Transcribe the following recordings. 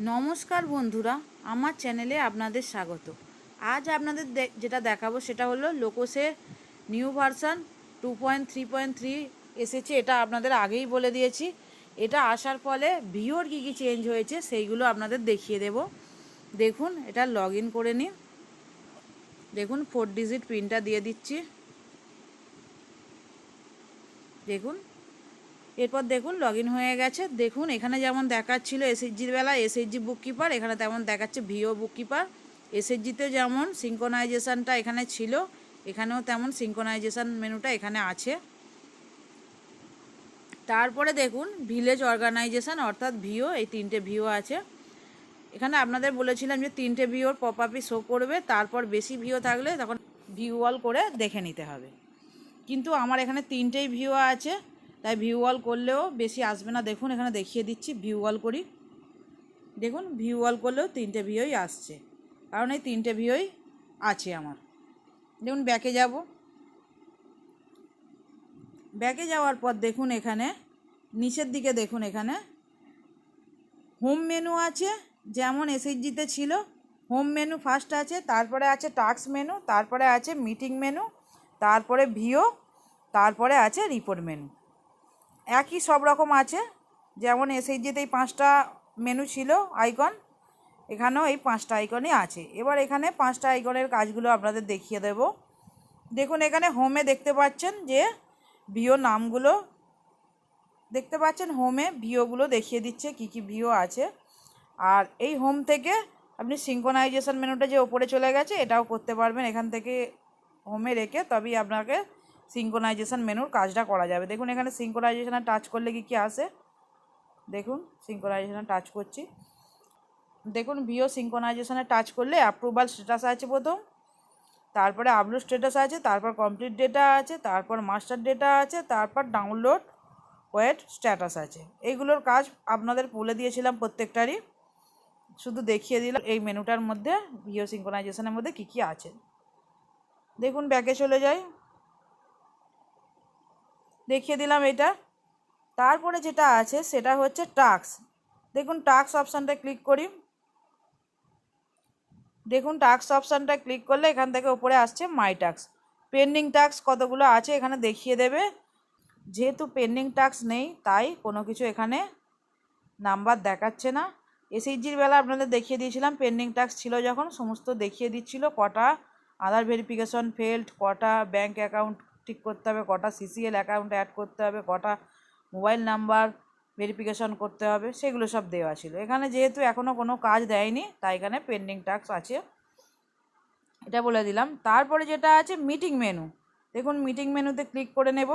নমস্কার বন্ধুরা, আমার চ্যানেলে আপনাদের স্বাগত। আজ আপনাদের যেটা দেখাবো সেটা হলো লোকোসের new version two point three point three এসেছে, এটা আপনাদের আগেই বলে দিয়েছি। এটা আসার ফলে ভিওর কী কী চেঞ্জ হয়েছে সেইগুলো আপনাদের দেখিয়ে দেব। দেখুন, এটা লগ ইন করে নিন। দেখুন, ফোর ডিজিট পিনটা দিয়ে দিচ্ছি। দেখুন এরপর দেখুন লগ হয়ে গেছে। দেখুন, এখানে যেমন দেখাচ্ছিল এসএইচজির বেলা এসএইচজি বুক কিপার এখানে তেমন দেখাচ্ছে ভিও বুক কিপার এসএইচজিতেও যেমন সিঙ্কোনাইজেশনটা এখানে ছিল, এখানেও তেমন সিঙ্কোনাইজেশন মেনুটা এখানে আছে। তারপরে দেখুন ভিলেজ অর্গানাইজেশন অর্থাৎ ভিও এই তিনটে ভিও আছে। এখানে আপনাদের বলেছিলাম যে তিনটে ভিওর পপ আপই শো করবে, তারপর বেশি ভিও থাকলে তখন ভিউ অল করে দেখে নিতে হবে। কিন্তু আমার এখানে তিনটেই ভিও আছে। তাই ভিউ অল করলেও বেশি আসবে না। দেখুন, এখানে দেখিয়ে দিচ্ছি ভিউ অল করি। দেখুন ভিউ অল করলেও তিনটে ভিউই আসছে। কারণ এই তিনটে ভিউই আছে আমার। দেখুন ব্যাকে যাব। ব্যাকে যাওয়ার পর দেখুন এখানে, নিচের দিকে দেখুন এখানে হোম মেনু আছে, যেমন এসএইচজিতে ছিল হোম মেনু ফার্স্ট আছে, তারপরে আছে টাস্ক মেনু তারপরে আছে মিটিং মেনু তারপরে ভিও তারপরে আছে রিপোর্ট মেনু একই সব রকম আছে। যেমন এসএইচজিতে এই পাঁচটা মেনু ছিল আইকন এখানেও এই পাঁচটা আইকনই আছে। এবার এখানে পাঁচটা আইকনের কাজগুলো আপনাদের দেখিয়ে দেব। দেখুন, এখানে হোমে দেখতে পাচ্ছেন যে ভিও নামগুলো, দেখতে পাচ্ছেন হোমে ভিওগুলো দেখিয়ে দিচ্ছে কি কি ভিও আছে। আর এই হোম থেকে আপনি সিঙ্কোনাইজেশন মেনুটা যে ওপরে চলে গেছে, এটাও করতে পারবেন। এখান থেকে হোমে রেখে তবেই আপনাকে সিঙ্কোনাইজেশন মেনুর কাজটা করা যাবে। দেখুন, এখানে সিঙ্কোনাইজেশনে টাচ করলে কি কি আসে? দেখুন সিঙ্কোনাইজেশনে টাচ করছি। দেখুন ভিও সিঙ্কোনাইজেশনে টাচ করলে অ্যাপ্রুভাল স্ট্যাটাস আছে প্রথম। তারপরে আপলোড স্ট্যাটাস আছে, তারপর কমপ্লিট ডেটা আছে, তারপর মাস্টার ডেটা আছে, তারপর ডাউনলোড ওয়েট স্ট্যাটাস আছে। এইগুলোর কাজ আপনাদের বলে দিয়েছিলাম প্রত্যেকটারই। শুধু দেখিয়ে দিলাম এই মেনুটার মধ্যে ভিও সিঙ্কোনাইজেশনের মধ্যে কী কী আছে। দেখুন, ব্যাকে চলে যাই। দেখিয়ে দিলাম এটা। তারপরে যেটা আছে সেটা হচ্ছে টাক্স দেখুন টাক্স অপশানটা ক্লিক করি। দেখুন টাক্স অপশানটা ক্লিক করলে এখান থেকে উপরে আসছে মাই টাক্স পেন্ডিং টাক্স কতগুলো আছে এখানে দেখিয়ে দেবে। যেহেতু পেন্ডিং টাক্স নেই, তাই কোনো কিছু এখানে নাম্বার দেখাচ্ছে না। এসএইচজির বেলা আপনাদের দেখিয়ে দিয়েছিলাম, পেন্ডিং টাক্স ছিল যখন, সমস্ত দেখিয়ে দিচ্ছিল। কটা আধার ভেরিফিকেশন ফেল্ড, কটা ব্যাংক অ্যাকাউন্ট ঠিক করতে হবে, কটা সিসিএল অ্যাকাউন্ট অ্যাড করতে হবে, কটা মোবাইল নাম্বার ভেরিফিকেশন করতে হবে, সেগুলো সব দেওয়া ছিল। এখানে যেহেতু এখনও কোনো কাজ দেয়নি, তাই এখানে পেন্ডিং টাস্ক আছে। এটা বলে দিলাম। তারপরে যেটা আছে মিটিং মেনু দেখুন মিটিং মেনুতে ক্লিক করে নেব।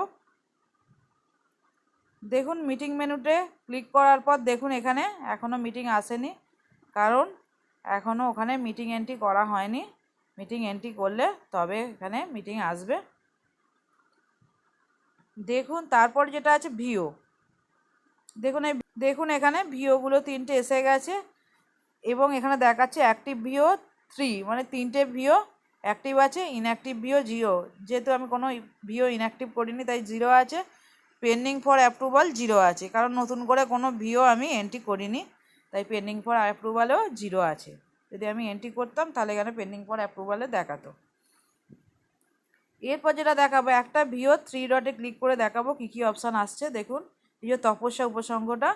দেখুন মিটিং মেনুতে ক্লিক করার পর দেখুন, এখানে এখনও মিটিং আসেনি। কারণ এখনও ওখানে মিটিং এন্ট্রি করা হয়নি। মিটিং এন্ট্রি করলে তবে এখানে মিটিং আসবে। দেখুন, তারপর যেটা আছে ভিও। দেখুন এই, দেখুন এখানে ভিওগুলো তিনটে এসে গেছে এবং এখানে দেখাচ্ছে অ্যাক্টিভ ভিও থ্রি মানে তিনটে ভিও অ্যাক্টিভ আছে, ইনঅ্যাক্টিভ ভিও জিও। যেহেতু আমি কোনো ভিও ইনঅ্যাক্টিভ করিনি, তাই জিরো আছে। পেন্ডিং ফর অ্যাপ্রুভাল জিরো আছে, কারণ নতুন করে কোনো ভিও আমি এন্ট্রি করিনি, তাই পেন্ডিং ফর অ্যাপ্রুভালেও জিরো আছে। যদি আমি এন্ট্রি করতাম, তাহলে এখানে পেন্ডিং ফর অ্যাপ্রুভালে দেখাতো। এরপর যেটা দেখাবো, একটা ভিও থ্রি ডটে ক্লিক করে দেখাবো কী কী অপশান আসছে। দেখুন যে তপস্যা উপসঙ্গটা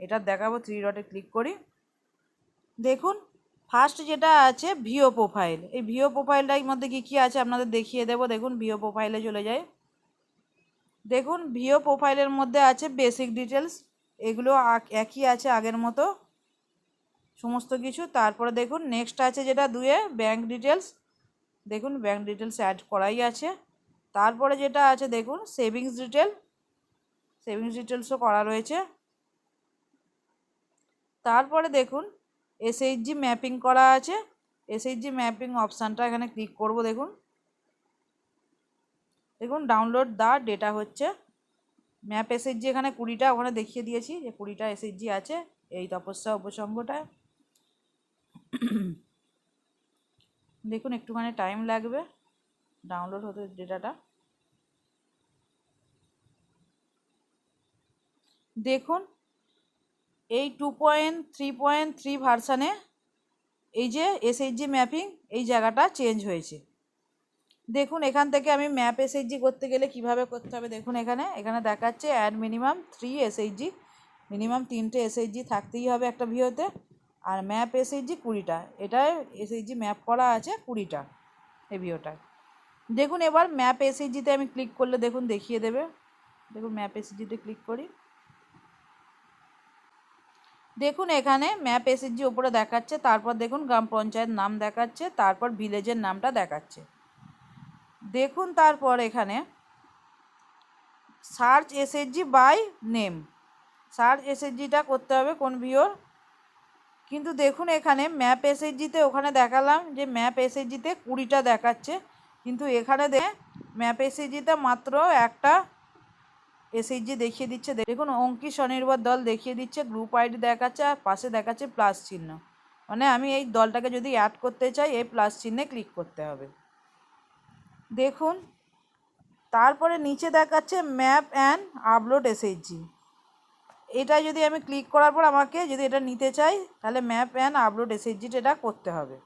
এটা দেখাবো থ্রি ডটে ক্লিক করি। দেখুন ফার্স্ট যেটা আছে ভিও প্রোফাইল এই ভিও প্রোফাইলটার মধ্যে কী কী আছে আপনাদের দেখিয়ে দেবো। দেখুন, ভিও প্রোফাইলে চলে যায় দেখুন, ভিও প্রোফাইলের মধ্যে আছে বেসিক ডিটেলস এগুলো একই আছে আগের মতো। সমস্ত কিছু, তারপরে দেখুন নেক্সট আছে যেটা দুয়ে ব্যাংক ডিটেলস দেখুন ব্যাংক ডিটেলস অ্যাড করাই আছে। তারপরে যেটা আছে দেখুন সেভিংস ডিটেল সেভিংস ডিটেলসও করা রয়েছে। তারপরে দেখুন এসএইচজি ম্যাপিং করা আছে। এসএইচজি ম্যাপিং অপশানটা এখানে ক্লিক করব, দেখুন। দেখুন ডাউনলোড দা ডেটা হচ্ছে। ম্যাপ এসএইচজি এখানে কুড়িটা, ওখানে দেখিয়ে দিয়েছি যে কুড়িটা এসএইচজি আছে। এই তপস্যা উপসঙ্গটায় দেখুন, একটুখানি টাইম লাগবে ডাউনলোড হতে ডেটাটা দেখুন, এই two point three point three ভার্সানে এই যে এসএইচজি ম্যাপিং এই জায়গাটা চেঞ্জ হয়েছে। দেখুন, এখান থেকে আমি ম্যাপ এসএইচজি করতে গেলে কীভাবে করতে হবে দেখুন এখানে। এখানে দেখাচ্ছে add minimum three SHG minimum তিনটে এসএইচজি থাকতেই হবে একটা ভিওতে আর ম্যাপ এসএইচজি কুড়িটা। এটায় এসএইচজি ম্যাপ করা আছে কুড়িটা এই ভিওটায় দেখুন, এবার ম্যাপ এসএইচজিতে আমি ক্লিক করলে দেখুন, দেখিয়ে দেবে। দেখুন ম্যাপ এসএইচজিতে ক্লিক করি। দেখুন, এখানে ম্যাপ এসএসজি ওপরে দেখাচ্ছে, তারপর দেখুন, গ্রাম পঞ্চায়েত নাম দেখাচ্ছে, তারপর ভিলেজের নামটা দেখাচ্ছে। দেখুন, তারপর এখানে search SHG by name search এসএসজিটা করতে হবে কোন ভিওর কিন্তু দেখুন এখানে ম্যাপ এসএসজিতে ওখানে দেখালাম যে ম্যাপ এসএইচজিতে কুড়িটা দেখাচ্ছে। কিন্তু এখানে দে ম্যাপ এসএসজিতে মাত্র একটা এসএইচজি দেখিয়ে দিচ্ছে। দেখুন অঙ্কি স্বনির্ভর দল দেখিয়ে দিচ্ছে গ্রুপ আইডি দেখাচ্ছে, আর পাশে দেখাচ্ছে প্লাস চিহ্ন। মানে আমি এই দলটাকে যদি অ্যাড করতে চাই, এই প্লাস চিহ্নে ক্লিক করতে হবে। দেখুন, তারপরে নিচে দেখাচ্ছে ম্যাপ অ্যান্ড আপলোড এসএইচজি এটা যদি আমি ক্লিক করার পর আমাকে যদি এটা নিতে চাই, তাহলে ম্যাপ অ্যান্ড আপলোড এসএইচজিটা এটা করতে হবে।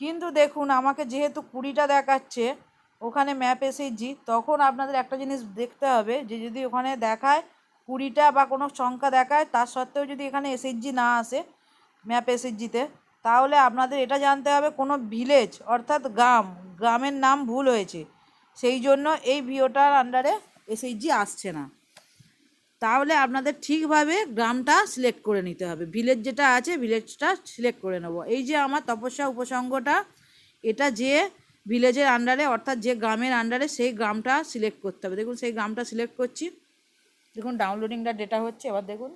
কিন্তু দেখুন, আমাকে যেহেতু কুড়িটা দেখাচ্ছে, ওখানে ম্যাপ এসএইচজি তখন আপনাদের একটা জিনিস দেখতে হবে যে যদি ওখানে দেখায় কুড়িটা বা কোনো সংখ্যা দেখায়, তার সত্ত্বেও যদি এখানে এসএইচজি না আসে ম্যাপ এসএইচজিতে তাহলে আপনাদের এটা জানতে হবে কোনো ভিলেজ অর্থাৎ গ্রাম, গ্রামের নাম ভুল হয়েছে। সেই জন্য এই ভিওটার আন্ডারে এসএইচজি আসছে না। তাহলে আপনাদের ঠিকভাবে গ্রামটা সিলেক্ট করে নিতে হবে। ভিলেজ যেটা আছে ভিলেজটা সিলেক্ট করে নেব। এই যে আমার তপস্যা উপসঙ্গটা এটা যে ভিলেজের আন্ডারে অর্থাৎ যে গ্রামের আন্ডারে সেই গ্রামটা সিলেক্ট করতে হবে। দেখুন, সেই গ্রামটা সিলেক্ট করছি। দেখুন ডাউনলোডিংটা ডেটা হচ্ছে, এবার দেখুন।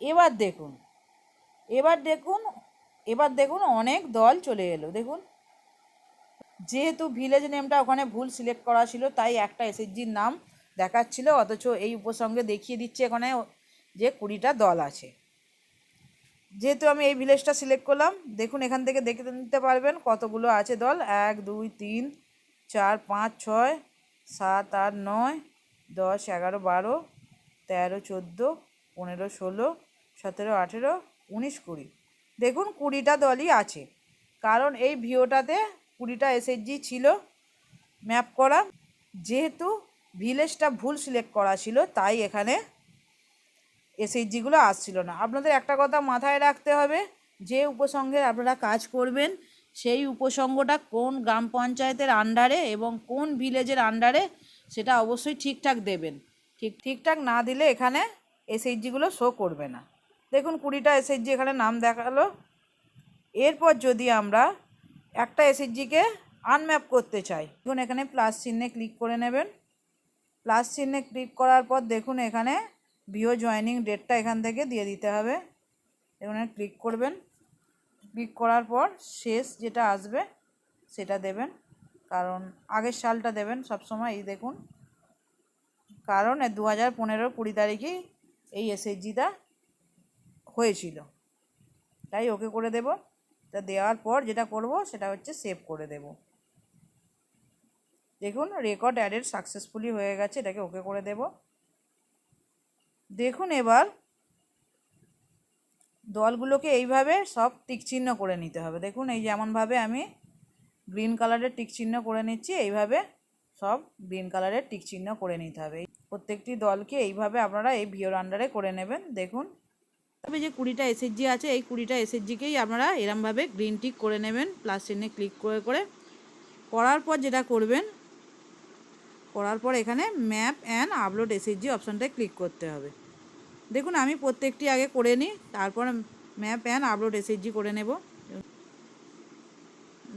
এবার দেখুন এবার দেখুন এবার দেখুন, অনেক দল চলে এলো। দেখুন, যেহেতু ভিলেজ নেমটা ওখানে ভুল সিলেক্ট করা ছিল, তাই একটা এসএসজির নাম দেখাচ্ছিল, অথচ এই উপসঙ্গে দেখিয়ে দিচ্ছে এখানে যে কুড়িটা দল আছে। যেহেতু আমি এই ভিলেজটা সিলেক্ট করলাম, দেখুন এখান থেকে দেখে নিতে পারবেন কতগুলো আছে দল। এক, দুই, তিন, চার, পাঁচ, ছয়, সাত, আট, নয়, দশ, এগারো, বারো, তেরো, চোদ্দ, পনেরো, ষোলো, সতেরো, আঠেরো, উনিশ, কুড়ি। দেখুন কুড়িটা দলই আছে। কারণ এই ভিওটাতে কুড়িটা এসএসজি ছিল ম্যাপ করা। যেহেতু ভিলেজটা ভুল সিলেক্ট করা ছিল, তাই এখানে এসএইচজিগুলো আসছিল না। আপনাদের একটা কথা মাথায় রাখতে হবে, যে উপসংঘের আপনারা কাজ করবেন, সেই উপসংঘটা কোন গ্রাম পঞ্চায়েতের আন্ডারে এবং কোন ভিলেজের আন্ডারে সেটা অবশ্যই ঠিকঠাক দেবেন। ঠিক, ঠিকঠাক না দিলে এখানে এসএইচজিগুলো শো করবে না। দেখুন, কুড়িটা এসএইচজি এখানে নাম দেখাল। এরপর যদি আমরা একটা এসএইচজিকে আনম্যাপ করতে চাই দেখুন এখানে প্লাস চিহ্নে ক্লিক করে নেবেন। প্লাস চিহ্নে ক্লিক করার পর দেখুন এখানে ভিও জয়নিং ডেটটা এখান থেকে দিয়ে দিতে হবে। এখানে ক্লিক করবেন। ক্লিক করার পর শেষ যেটা আসবে সেটা দেবেন। কারণ আগের সালটা দেবেন সবসময়, এই দেখুন। কারণ দু হাজার পনেরো কুড়ি তারিখেই এই এসএইচজিটা হয়েছিল। তাই ওকে করে দেব। তা দেওয়ার পর যেটা করব সেটা হচ্ছে সেভ করে দেব। দেখুন রেকর্ড অ্যাডেড সাকসেসফুলি হয়ে গেছে, এটাকে ওকে করে দেব। দেখুন এবার, দলগুলোকে এইভাবে সব টিক চিহ্ন করে নিতে হবে। দেখুন, এই যেমনভাবে আমি গ্রিন কালারের টিক চিহ্ন করে নিচ্ছি, এইভাবে সব গ্রিন কালারের টিক চিহ্ন করে নিতে হবে। প্রত্যেকটি দলকে এইভাবে আপনারা এই ভিওর আন্ডারে করে নেবেন। দেখুন, তবে যে কুড়িটা এসএসজি আছে, এই কুড়িটা এসএসজিকেই আপনারা এরমভাবে গ্রিন টিক করে নেবেন প্লাস চিহ্নে ক্লিক করে করে। করার পর যেটা করবেন করার পর এখানে ম্যাপ অ্যান্ড আপলোড এসএসজি অপশানটায় ক্লিক করতে হবে। দেখুন, আমি প্রত্যেকটি আগে করে নিই, তারপর ম্যাপ অ্যান্ড আপলোড এসএসজি করে নেব।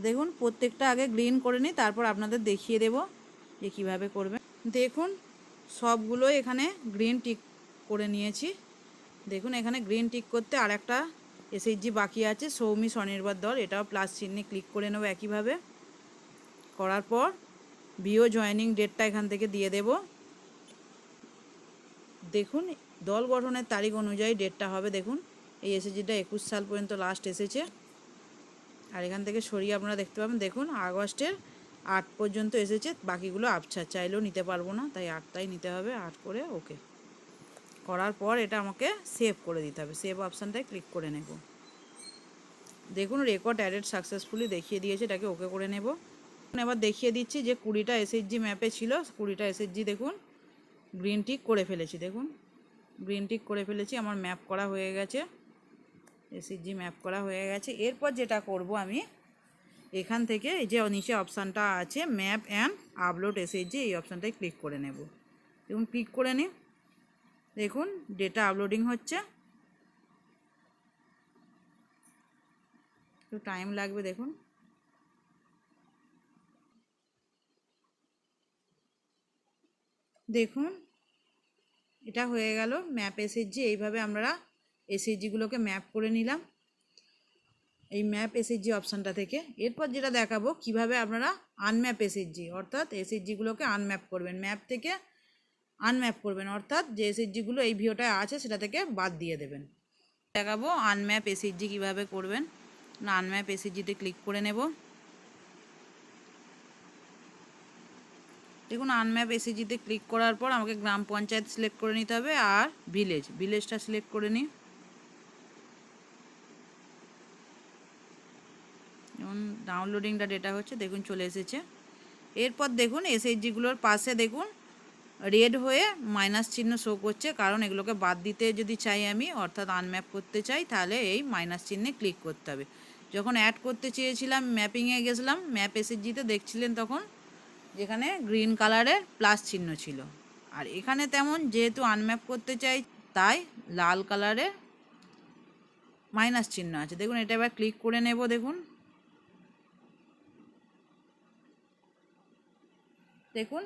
দেখুন, প্রত্যেকটা আগে গ্রিন করে নিই, তারপর আপনাদের দেখিয়ে দেব যে কীভাবে করবেন দেখুন, সবগুলো এখানে গ্রিন টিক করে নিয়েছি। দেখুন, এখানে গ্রিন টিক করতে আর একটা এসএইচজি বাকি আছে, সৌমি স্বনির্ভর দল। এটাও প্লাস চিহ্নে ক্লিক করে নেব একইভাবে। করার পর ভিও জয়েনিং ডেটটা এখান থেকে দিয়ে দেব। দেখুন, দল গঠনের তারিখ অনুযায়ী ডেটটা হবে, দেখুন। এই এসএসজিটা একুশ সাল পর্যন্ত লাস্ট এসেছে আর এখান থেকে সরিয়ে আপনারা দেখতে পাবেন, দেখুন, আগস্টের আট পর্যন্ত এসেছে বাকিগুলো আবছা চাইলেও নিতে পারব না, তাই আটটাই নিতে হবে, আট করে ওকে করার পর এটা আমাকে সেভ করে দিতে হবে সেভ অপশানটায় ক্লিক করে নেব। দেখুন রেকর্ড অ্যাডেড সাকসেসফুলি দেখিয়ে দিয়েছে, এটাকে ওকে করে নেব। এবার দেখিয়ে দিচ্ছি যে কুড়িটা এসএইচজি ম্যাপে ছিল, কুড়িটা এসএইচজি দেখুন গ্রিন টিক করে ফেলেছি, দেখুন গ্রিন টিক করে ফেলেছি, আমার ম্যাপ করা হয়ে গেছে এসএইচজি ম্যাপ করা হয়ে গেছে। এরপর যেটা করব আমি, এখান থেকে এই যে নিচে অপশানটা আছে ম্যাপ অ্যান্ড আপলোড এসএইচজি এই অপশানটায় ক্লিক করে নেব। দেখুন ক্লিক করে নিই দেখুন ডেটা আপলোডিং হচ্ছে। একটু টাইম লাগবে, দেখুন। দেখুন, এটা হয়ে গেল ম্যাপ এসএসজি এইভাবে আমরা এসএসজিগুলোকে ম্যাপ করে নিলাম, এই ম্যাপ এসএসজি অপশানটা থেকে। এরপর যেটা দেখাবো, কীভাবে আপনারা আনম্যাপ এসএসজি অর্থাৎ এসএসজিগুলোকে আনম্যাপ করবেন। ম্যাপ থেকে আনম্যাপ করবেন, অর্থাৎ যে এসএসজিগুলো এই ভিওটায় আছে সেটা থেকে বাদ দিয়ে দেবেন। দেখাবো আনম্যাপ এসএসজি কীভাবে করবেন। না আনম্যাপ এসএসজিতে ক্লিক করে নেব। দেখুন আনম্যাপ এসএসজিতে ক্লিক করার পর আমাকে গ্রাম পঞ্চায়েত সিলেক্ট করে নিতে হবে আর ভিলেজ ভিলেজটা সিলেক্ট করে নিই। যেমন ডাউনলোডিংটা ডেটা হচ্ছে, দেখুন চলে এসেছে। এরপর দেখুন এসএইচজিগুলোর পাশে দেখুন রেড হয়ে মাইনাস চিহ্ন শো করছে, কারণ এগুলোকে বাদ দিতে যদি চাই আমি, অর্থাৎ আনম্যাপ করতে চাই, তাহলে এই মাইনাস চিহ্নে ক্লিক করতে হবে। যখন অ্যাড করতে চেয়েছিলাম ম্যাপিংয়ে গেছিলাম ম্যাপ এসএইচজিতে দেখছিলেন তখন যেখানে গ্রিন কালারের প্লাস চিহ্ন ছিল। আর এখানে তেমন যেহেতু আনম্যাপ করতে চাই, তাই লাল কালারের মাইনাস চিহ্ন আছে। দেখুন, এটা এবার ক্লিক করে নেব, দেখুন। দেখুন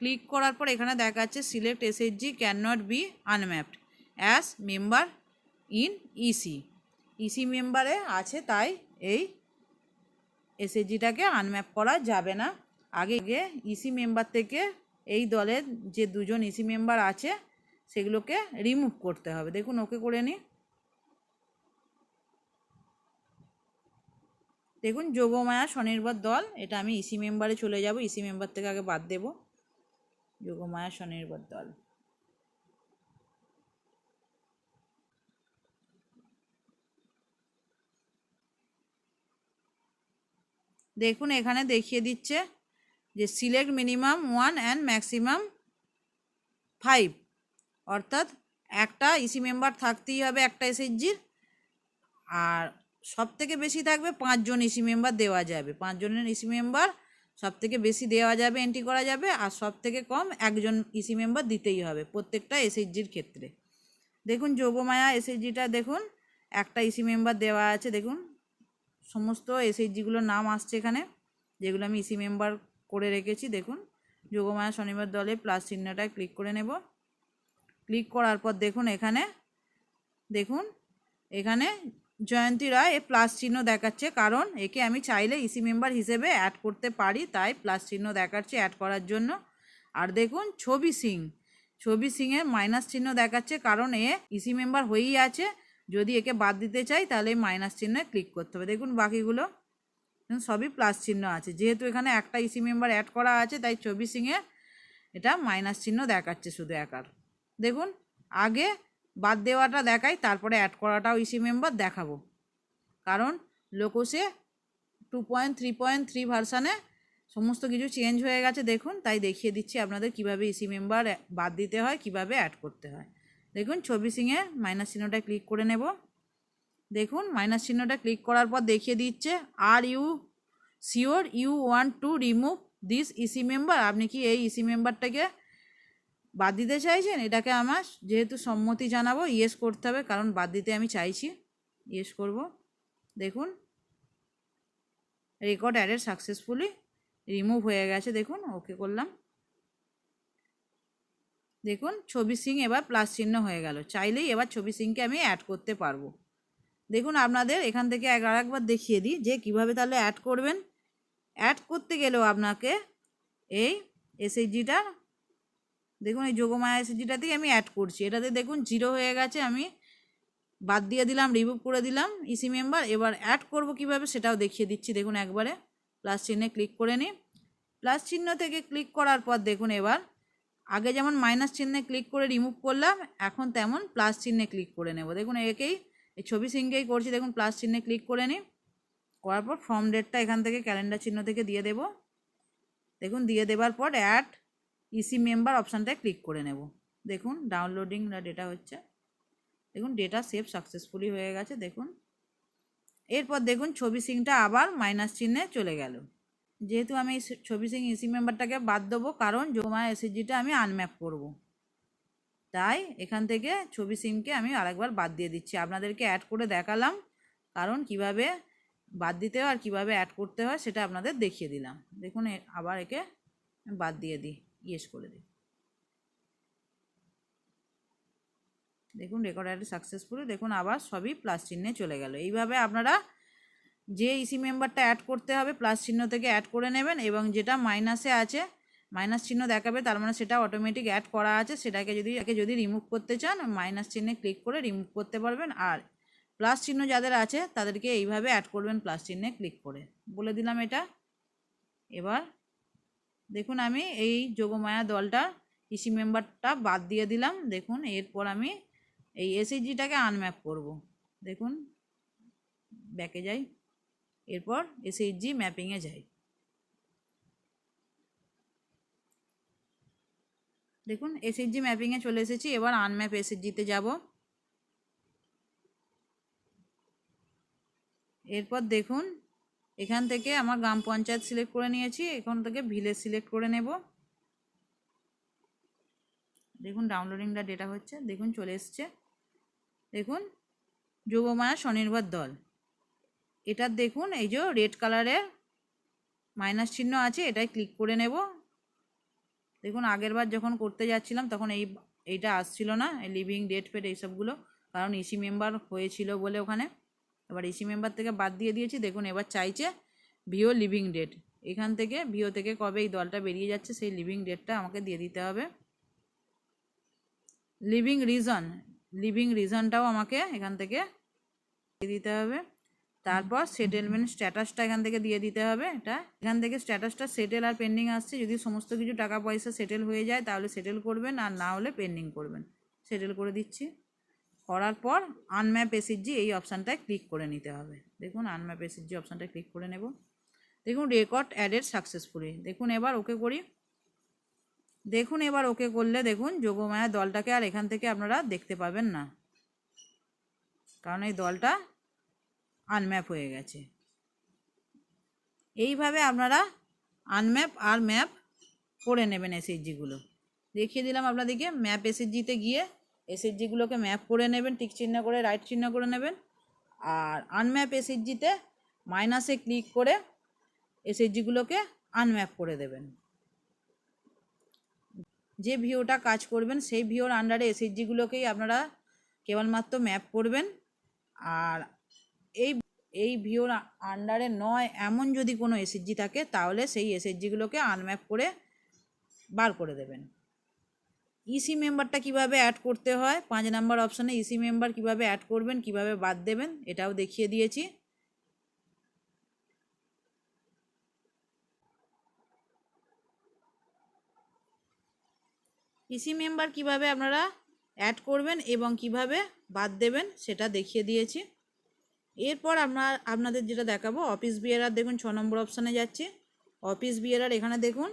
ক্লিক করার পর এখানে দেখাচ্ছে select SHG can not be unmapped as member in EC EC মেম্বারে আছে, তাই এই এসএইচজিটাকে আনম্যাপ করা যাবে না। আগে ইসি মেম্বার থেকে এই দলের যে দুজন ইসি মেম্বার আছে, সেগুলোকে রিমুভ করতে হবে। দেখুন, ওকে করে নিই দেখুন, যোগমায়া স্বনির্ভর দল, এটা আমি ইসি মেম্বারে চলে যাব। ইসি মেম্বার থেকে আগে বাদ দেব। যোগমায়া স্বনির্ভর দল। দেখুন, এখানে দেখিয়ে দিচ্ছে যে select minimum one and maximum five অর্থাৎ একটা ইসি মেম্বার থাকতেই হবে একটা এসএইচজির আর সব থেকে বেশি থাকবে পাঁচজন ইসি মেম্বার দেওয়া যাবে। পাঁচজনের ইসি মেম্বার সব থেকে বেশি দেওয়া যাবে এন্ট্রি করা যাবে, আর সব থেকে কম একজন ইসি মেম্বার দিতেই হবে প্রত্যেকটা এসএইচজির ক্ষেত্রে। দেখুন যোগমায়া এসএইচজিটা দেখুন, একটা ইসি মেম্বার দেওয়া আছে, দেখুন। সমস্ত এসএইচজিগুলোর নাম আসছে এখানে, যেগুলো আমি ইসি মেম্বার করে রেখেছি, দেখুন। যোগমায়া শনিবার দলে প্লাস চিহ্নটায় ক্লিক করে নেব। ক্লিক করার পর দেখুন এখানে দেখুন, এখানে জয়ন্তী রায় এ প্লাস চিহ্ন দেখাচ্ছে। কারণ একে আমি চাইলে ইসি মেম্বার হিসেবে অ্যাড করতে পারি, তাই প্লাস চিহ্ন দেখাচ্ছে অ্যাড করার জন্য। আর দেখুন, ছবি সিং, ছবি সিংয়ের মাইনাস চিহ্ন দেখাচ্ছে, কারণ এ ইসি মেম্বার হয়েই আছে। যদি একে বাদ দিতে চাই, তাহলে মাইনাস চিহ্নে ক্লিক করতে হবে। দেখুন বাকিগুলো। সবই প্লাস চিহ্ন আছে। যেহেতু এখানে একটা ইসি মেম্বার অ্যাড করা আছে, তাই ছবি সিংয়ের এটা মাইনাস চিহ্ন দেখাচ্ছে শুধু একার দেখুন, আগে বাদ দেওয়াটা দেখাই, তারপরে অ্যাড করাটাও ইসি মেম্বার দেখাবো। কারণ লোকসে two point three point three ভার্সানে সমস্ত কিছু চেঞ্জ হয়ে গেছে, দেখুন, তাই দেখিয়ে দিচ্ছি আপনাদের কীভাবে ইসি মেম্বার বাদ দিতে হয়, কীভাবে অ্যাড করতে হয়। দেখুন ছবি সিংয়ের মাইনাস চিহ্নটা ক্লিক করে নেব। দেখুন মাইনাস চিহ্নটা ক্লিক করার পর দেখিয়ে দিচ্ছে are you sure you want to remove this EC member আপনি কি এই ইসি মেম্বারটাকে বাদ দিতে চাইছেন? এটাকে আমার যেহেতু সম্মতি জানাব ইয়েস করতে হবে, কারণ বাদ দিতে আমি চাইছি। ইয়েস করব। দেখুন রেকর্ড অ্যাডেড সাকসেসফুলি রিমুভ হয়ে গেছে, দেখুন ওকে করলাম। দেখুন, ছবি সিং এবার প্লাস চিহ্ন হয়ে গেল। চাইলেই এবার ছবি সিংকে আমি অ্যাড করতে পারব। দেখুন আপনাদের, এখান থেকে আর একবার দেখিয়ে দিই যে কীভাবে তাহলে অ্যাড করবেন। অ্যাড করতে গেলেও আপনাকে এই এসএইচজিটার দেখুন এই যোগমায়া এসএইচজিটাতেই আমি অ্যাড করছি। এটাতে দেখুন জিরো হয়ে গেছে, আমি বাদ দিয়ে দিলাম রিমুভ করে দিলাম ইসি মেম্বার এবার অ্যাড করব কীভাবে সেটাও দেখিয়ে দিচ্ছি, দেখুন একবারে। প্লাস চিহ্নে ক্লিক করে নিই। প্লাস চিহ্ন থেকে ক্লিক করার পর দেখুন এবার, আগে যেমন মাইনাস চিহ্নে ক্লিক করে রিমুভ করলাম, এখন তেমন প্লাস চিহ্নে ক্লিক করে নেব। দেখুন একেই এই ছবি সিংকেই করছি, দেখুন প্লাস চিহ্নে ক্লিক করে নিই। করার পর ফর্ম ডেটটা এখান থেকে ক্যালেন্ডার চিহ্ন থেকে দিয়ে দেব। দেখুন, দিয়ে দেবার পর অ্যাড ইসি মেম্বার অপশানটায় ক্লিক করে নেব। দেখুন ডাউনলোডিং ডেটা হচ্ছে। দেখুন ডেটা সেভ সাকসেসফুলি হয়ে গেছে, দেখুন। এরপর দেখুন, ছবি সিংটা আবার মাইনাস চিহ্নে চলে গেল। যেহেতু আমি ছবি সিং ইসি মেম্বারটাকে বাদ দেবো, কারণ জমা এসএসজিটা আমি আনম্যাপ করব। তাই এখান থেকে ছবি সিমকে আমি আরেকবার বাদ দিয়ে দিচ্ছি। আপনাদেরকে অ্যাড করে দেখালাম, কারণ কীভাবে বাদ দিতে হয় আর কীভাবে অ্যাড করতে হয় সেটা আপনাদের দেখিয়ে দিলাম। দেখুন আবার একে বাদ দিয়ে দিই, ইয়েস করে দিই। দেখুন রেকর্ড অ্যাড সাকসেসফুলি দেখুন আবার সবই প্লাস চিহ্নে চলে গেল। এইভাবে আপনারা যে ইসি মেম্বারটা অ্যাড করতে হবে প্লাস চিহ্ন থেকে অ্যাড করে নেবেন এবং যেটা মাইনাসে আছে মাইনাস চিহ্ন দেখাবে, তার মানে সেটা অটোমেটিক অ্যাড করা আছে। সেটাকে যদি একে যদি রিমুভ করতে চান, মাইনাস চিহ্নে ক্লিক করে রিমুভ করতে পারবেন। আর প্লাস চিহ্ন যাদের আছে, তাদেরকে এইভাবে অ্যাড করবেন প্লাস চিহ্নে ক্লিক করে। বলে দিলাম এটা। এবার দেখুন আমি এই যোগমায়া দলটা ইসি মেম্বারটা বাদ দিয়ে দিলাম। দেখুন, এরপর আমি এই এসএইচজিটাকে আনম্যাপ করব। দেখুন ব্যাকে যাই। এরপর এসএইচজি ম্যাপিংয়ে যাই। দেখুন এসএইচজি ম্যাপিংয়ে চলে এসেছি, এবার আনম্যাপ এসএইচজিতে যাব। এরপর দেখুন, এখান থেকে আমার গ্রাম পঞ্চায়েত সিলেক্ট করে নিয়েছি, এখান থেকে ভিলেজ সিলেক্ট করে নেব। দেখুন ডাউনলোডিংটা ডেটা হচ্ছে, দেখুন, চলে এসছে। দেখুন যুবমায়া স্বনির্ভর দল। এটার দেখুন, এই যে রেড কালারের মাইনাস চিহ্ন আছে এটাই ক্লিক করে নেব। দেখুন আগের বার যখন করতে যাচ্ছিলাম, তখন এই এইটা আসছিল না লিভিং ডেট ফেট এইসবগুলো কারণ ইসি মেম্বার হয়েছিল বলে ওখানে। এবার ইসি মেম্বার থেকে বাদ দিয়ে দিয়েছি। দেখুন, এবার চাইছে ভিও লিভিং ডেট এখান থেকে, ভিও থেকে কবে এই দলটা বেরিয়ে যাচ্ছে, সেই লিভিং ডেটটা আমাকে দিয়ে দিতে হবে। লিভিং রিজন লিভিং রিজনটাও আমাকে এখান থেকে দিয়ে দিতে হবে। তারপর সেটেলমেন্ট স্ট্যাটাসটা এখান থেকে দিয়ে দিতে হবে। এটা এখান থেকে স্ট্যাটাসটা সেটেল আর পেন্ডিং আসছে। যদি সমস্ত কিছু টাকা পয়সা সেটেল হয়ে যায়, তাহলে সেটেল করবেন আর না হলে পেন্ডিং করবেন। সেটেল করে দিচ্ছি। করার পর আনম্যাপ এসএসজি এই অপশানটায় ক্লিক করে নিতে হবে। দেখুন আনম্যাপ এসএসজি অপশানটায় ক্লিক করে নেব। দেখুন রেকর্ড অ্যাডেড সাকসেসফুলি দেখুন, এবার ওকে করি। দেখুন, এবার ওকে করলে দেখুন যোগমায়া দলটাকে আর এখান থেকে আপনারা দেখতে পাবেন না। কারণ এই দলটা আনম্যাপ হয়ে গেছে। এইভাবে আপনারা আনম্যাপ আর ম্যাপ করে নেবেন এসএসজিগুলো দেখিয়ে দিলাম আপনাদেরকে ম্যাপ এসএসজিতে গিয়ে এসএসজিগুলোকে ম্যাপ করে নেবেন টিক চিহ্ন করে রাইট চিহ্ন করে নেবেন। আর আনম্যাপ এসএসজিতে মাইনাসে ক্লিক করে এসএসজিগুলোকে আনম্যাপ করে দেবেন। যে ভিওটা কাজ করবেন, সেই ভিওর আন্ডারে এসএসজিগুলোকেই আপনারা কেবলমাত্র ম্যাপ করবেন। আর এই এই ভিওর আন্ডারে নয়, এমন যদি কোনো এসএসজি থাকে, তাহলে সেই এসএসজিগুলোকে আনম্যাপ করে বার করে দেবেন। ইসি মেম্বারটা কীভাবে অ্যাড করতে হয়? পাঁচ নাম্বার অপশানে ইসি মেম্বার কীভাবে অ্যাড করবেন, কীভাবে বাদ দেবেন, এটাও দেখিয়ে দিয়েছি। ইসি মেম্বার কীভাবে আপনারা অ্যাড করবেন এবং কীভাবে বাদ দেবেন, সেটা দেখিয়ে দিয়েছি। এরপর আপনার আপনাদের যেটা দেখাবো অফিস বিয়ারার দেখুন ছ নম্বর অপশানে যাচ্ছি। অফিস বিয়ারার এখানে দেখুন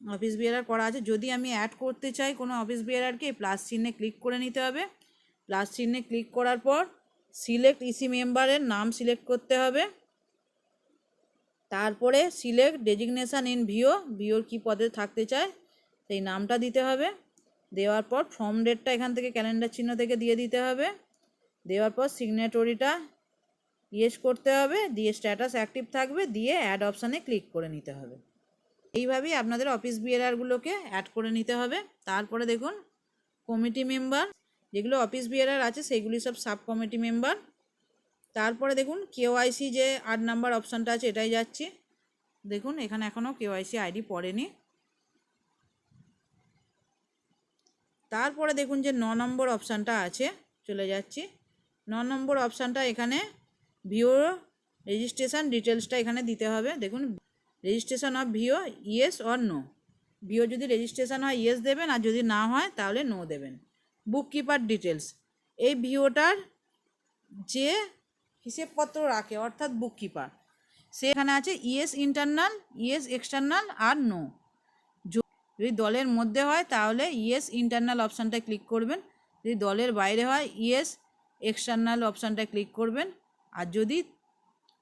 অফিস বিয়ারার করা আছে। যদি আমি অ্যাড করতে চাই কোনো অফিস বিয়ারারকে প্লাস চিহ্নে ক্লিক করে নিতে হবে। প্লাস চিহ্নে ক্লিক করার পর সিলেক্ট ইসি মেম্বারের নাম সিলেক্ট করতে হবে। তারপরে সিলেক্ট ডেজিগনেশান ইন ভিও ভিওর কী পদে থাকতে চায়, সেই নামটা দিতে হবে। দেওয়ার পর ফর্ম ডেটটা এখান থেকে ক্যালেন্ডার চিহ্ন থেকে দিয়ে দিতে হবে। দেওয়ার পর সিগনেটরিটা ইয়েস করতে হবে, দিয়ে স্ট্যাটাস অ্যাক্টিভ থাকবে, দিয়ে অ্যাড অপশানে ক্লিক করে নিতে হবে। এইভাবেই আপনাদের অফিস বিয়ারারগুলোকে অ্যাড করে নিতে হবে। তারপরে দেখুন কমিটি মেম্বার যেগুলো অফিস বিয়ারার আছে সেইগুলি সব সাব কমিটি মেম্বার তারপরে দেখুন কেওআইসি যে আট নাম্বার অপশানটা আছে, এটাই যাচ্ছি। দেখুন, এখানে এখনও কেওআইসি আইডি পড়েনি। তারপরে দেখুন যে ন নম্বর অপশানটা আছে, চলে যাচ্ছি। ন নম্বর অপশানটা এখানে ভিও রেজিস্ট্রেশন ডিটেলসটা এখানে দিতে হবে। দেখুন registration of VO yes or no VO যদি রেজিস্ট্রেশন হয় ইয়েস দেবেন, আর যদি না হয়, তাহলে নো দেবেন। বুক কিপার ডিটেলস এই ভিওটার যে হিসেবপত্র রাখে, অর্থাৎ বুক কিপার সেখানে আছে ইয়েস ইন্টারনাল ইয়েস এক্সটার্নাল আর নো যদি দলের মধ্যে হয়, তাহলে ইয়েস ইন্টারনাল অপশানটায় ক্লিক করবেন। যদি দলের বাইরে হয় ইয়েস এক্সটার্নাল অপশানটায় ক্লিক করবেন। আর যদি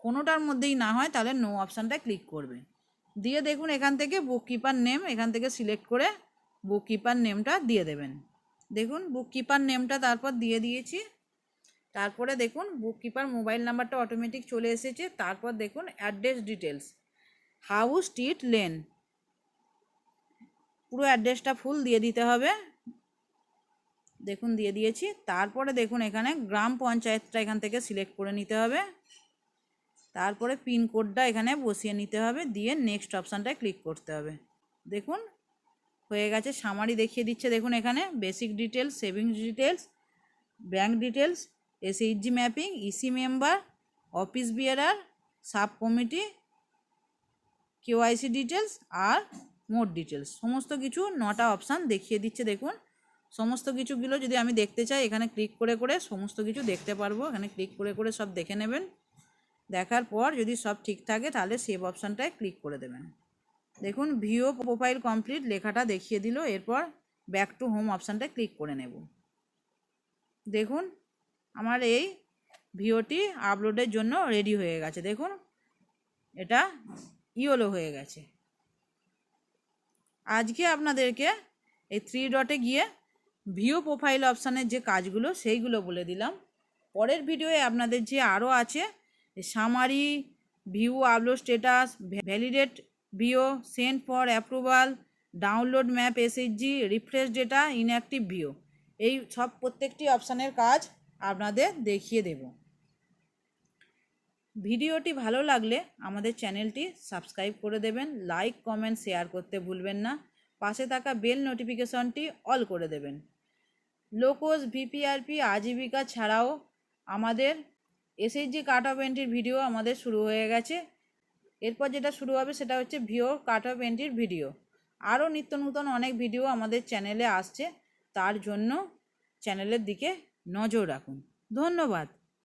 কোনোটার মধ্যেই না হয়, তাহলে নো অপশানটায় ক্লিক করবেন দিয়ে দেখুন এখান থেকে বুক কিপার নেম এখান থেকে সিলেক্ট করে বুক কিপার নেমটা দিয়ে দেবেন। দেখুন বুক কিপার নেমটা তারপর দিয়ে দিয়েছি। তারপরে দেখুন বুক কিপার মোবাইল নাম্বারটা অটোমেটিক চলে এসেছে। তারপর দেখুন address details house street lane পুরো অ্যাড্রেসটা ফুল দিয়ে দিতে হবে। দেখুন, দিয়ে দিয়েছি। তারপরে দেখুন, এখানে গ্রাম পঞ্চায়েতটা এখান থেকে সিলেক্ট করে নিতে হবে। তারপরে পিনকোডটা এখানে বসিয়ে নিতে হবে। দিয়ে নেক্সট অপশানটায় ক্লিক করতে হবে। দেখুন, হয়ে গেছে, সামারি দেখিয়ে দিচ্ছে। দেখুন, এখানে basic details savings details bank details SHG mapping, EC member, office bearer sub committee, KYC details আর মোড ডিটেলস সমস্ত কিছু নটা অপশান দেখিয়ে দিচ্ছে। দেখুন সমস্ত কিছুগুলো যদি আমি দেখতে চাই, এখানে ক্লিক করে করে সমস্ত কিছু দেখতে পারব। এখানে ক্লিক করে করে সব দেখে নেবেন। দেখার পর যদি সব ঠিক থাকে, তাহলে সেভ অপশানটায় ক্লিক করে দেবেন। দেখুন ভিও প্রোফাইল কমপ্লিট লেখাটা দেখিয়ে দিল। এরপর ব্যাক টু হোম অপশানটায় ক্লিক করে নেব। দেখুন, আমার এই ভিওটি আপলোডের জন্য রেডি হয়ে গেছে। দেখুন, এটা ইওলো হয়ে গেছে। আজকে আপনাদেরকে এই থ্রি ডটে গিয়ে ভিও প্রোফাইল অপশানের যে কাজগুলো, সেইগুলো বলে দিলাম। পরের ভিডিওয়ে আপনাদের যে আরও আছে summary view upload status validate VO send for approval download map SHG refresh data inactive VO এই সব প্রত্যেকটি অপশানের কাজ আপনাদের দেখিয়ে দেব। ভিডিওটি ভালো লাগলে আমাদের চ্যানেলটি সাবস্ক্রাইব করে দেবেন, লাইক, কমেন্ট, শেয়ার করতে ভুলবেন না। পাশে থাকা বেল নোটিফিকেশনটি অল করে দেবেন। লোকোস ভিপিআরপি আজীবিকা ছাড়াও আমাদের এসএইচজি কাট অফ এন্ট্রির ভিডিও আমাদের শুরু হয়ে গেছে। এরপর যেটা শুরু হবে সেটা হচ্ছে ভিও কাট অফ এন্ট্রির ভিডিও। আরও নিত্য নূতন অনেক ভিডিও আমাদের চ্যানেলে আসছে। তার জন্য চ্যানেলের দিকে নজর রাখুন। ধন্যবাদ।